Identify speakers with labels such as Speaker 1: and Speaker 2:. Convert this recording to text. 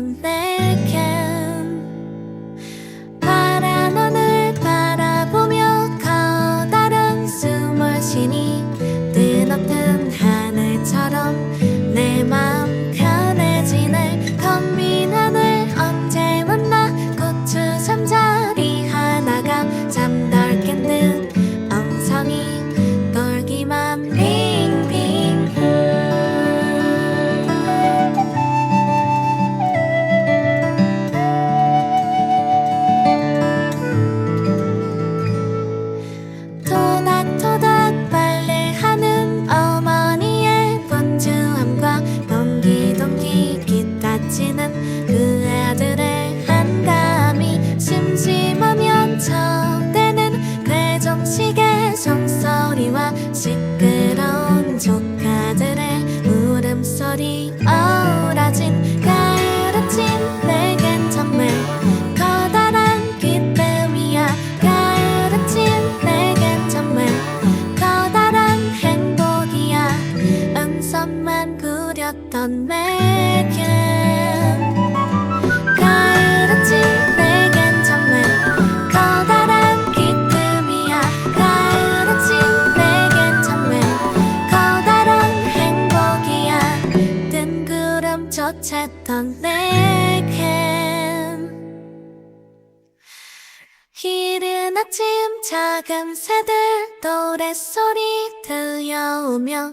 Speaker 1: 부렸 음성만 부렸던 내겐 가을 아침 내겐 정말 커다란 기쁨이야. 가을 아침 내겐 정말 커다란 행복이야. 뜬 구름 쫓았던 내겐. 이른 아침 작은 새들 노랫소리 들려오며